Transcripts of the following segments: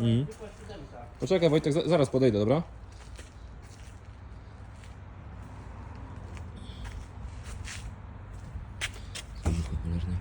Mhm. Poczekaj Wojtek, za- zaraz podejdę, dobra? Cholerny.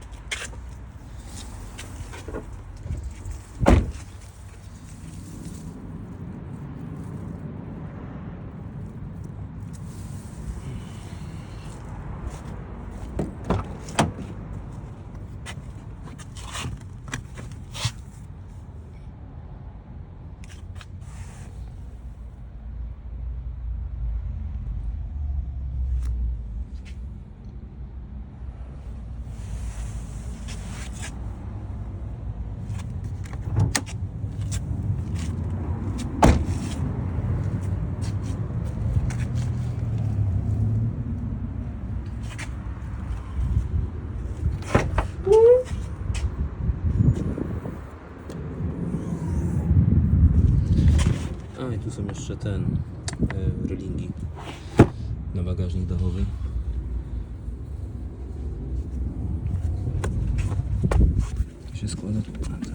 Tu są jeszcze ten e, relingi na bagażnik dachowy. To się składa tu na te.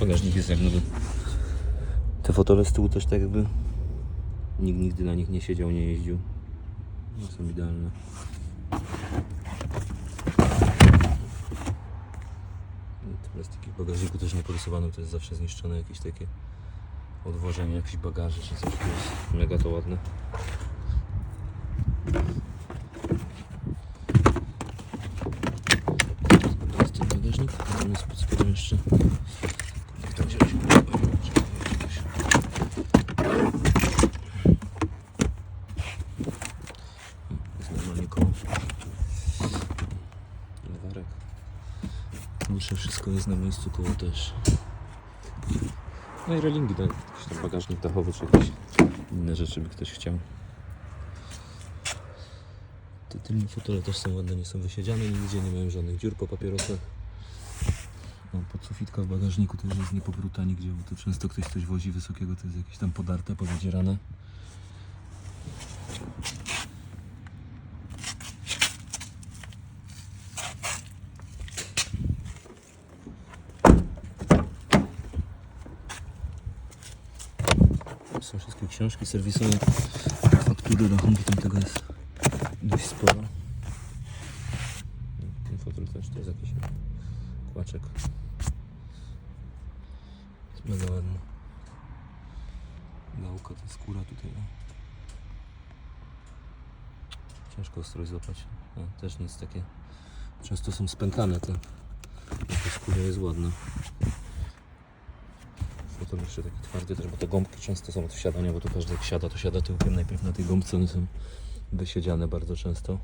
Bagażnik jest jak nowy. Te fotele z tyłu też tak jakby nikt nigdy na nich nie siedział, nie jeździł. No, są idealne. Plastiki w bagażniku też nie porysowano, to jest zawsze zniszczone jakieś takie odwożenie jakichś bagaży czy coś. To jest mega to ładne. To jest ten bagażnik, tam jest pod spodem jeszcze. Jak to wziąć? Czekaj, jakoś. Jest normalnie koło. Lewarek. Nisze wszystko jest na miejscu, koło też. No i relingi, tak, jakiś tam bagażnik dachowy, czy jakieś inne rzeczy by ktoś chciał. Te tylne fotele też są ładne, nie są wysiedziane nigdzie, nie mają żadnych dziur po papierosach. No, podsufitka w bagażniku też jest niepobruta nigdzie, bo to często ktoś coś wozi wysokiego, to jest jakieś tam podarte, powydzierane. Są wszystkie książki serwisowe, faktury, rachunki, tam tego jest dość sporo. Ten fotel też to jest jakiś kłaczek. Jest mega ładny. Gałka, to skóra tutaj. O. Ciężko ostro złapać. O, też nic takie. Często są spękane te. Ta skóra jest ładna. Fotel jeszcze taki twardy też, bo te gąbki często są od wsiadania, bo tu każdy jak siada, to siada tyłkiem najpierw na tej gąbce, one są wysiedziane bardzo często.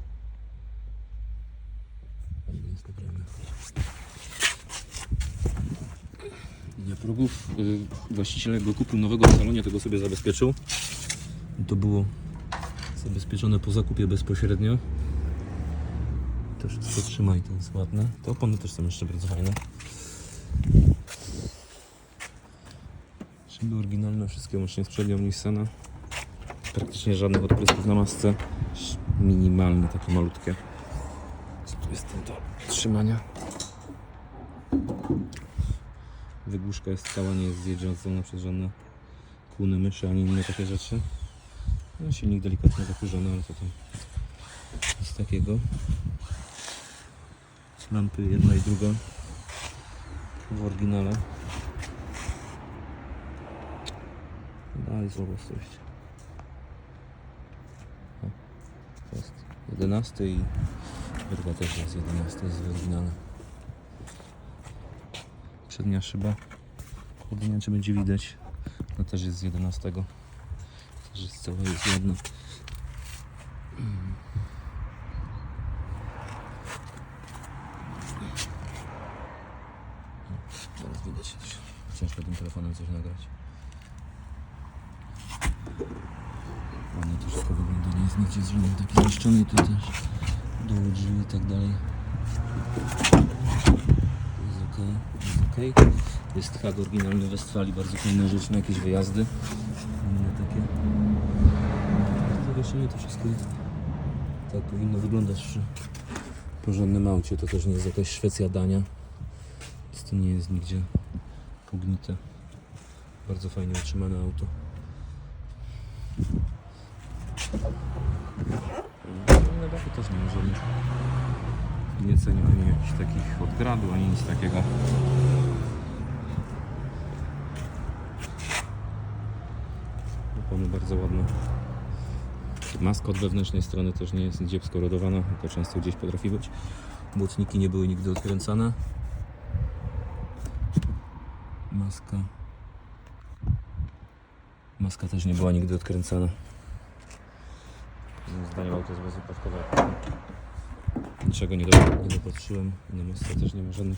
Dla progów y, właściciel go kupił nowego w salonie, tego sobie zabezpieczył. To było zabezpieczone po zakupie bezpośrednio. To wszystko trzyma i to jest ładne. Te opony też są jeszcze bardzo fajne. Szyby oryginalne, wszystkie łącznie z przednią Nissana. Praktycznie żadnych odprysków na masce. Minimalne, takie malutkie. Co tu jest do trzymania? Wygłuszka jest cała, nie jest zjeżdżona przez żadne kłuny myszy ani inne takie rzeczy. No, silnik delikatnie zakurzony, ale to tam nic takiego. Lampy jedna i druga w oryginale. Dalej złogostość. To jest 11 i druga też jest 11, jest w oryginale. Przednia szyba. Nie wiem czy będzie widać. To też jest z 11. Też jest cała jest ładna. Teraz widać. Ciężko tym telefonem coś nagrać. To wszystko wygląda, nie jest nigdzie żaden taki zniszczony, tu też doły drzwi i tak dalej. Jest ok, jest ok. Jest hak oryginalny w Westfalii, bardzo fajna rzecz na jakieś wyjazdy. Inne takie. Zawieszenie to wszystko. Tak powinno wyglądać przy porządnym aucie. To też nie jest jakaś Szwecja, Dania. Więc to nie jest nigdzie pognite. Bardzo fajnie utrzymane auto. Na dachu też nie ma żadnych gnieceń, ani jakichś takich odgradu, ani nic takiego. Opony bardzo ładne. Maska od wewnętrznej strony też nie jest nigdzie skorodowana, to często gdzieś potrafi być. Błotniki nie były nigdy odkręcane. Maska. Maska też nie była nigdy odkręcana. Zdaniem auto jest bezwypadkowe. Niczego nie, do, nie dopatrzyłem. Na masce też nie ma żadnych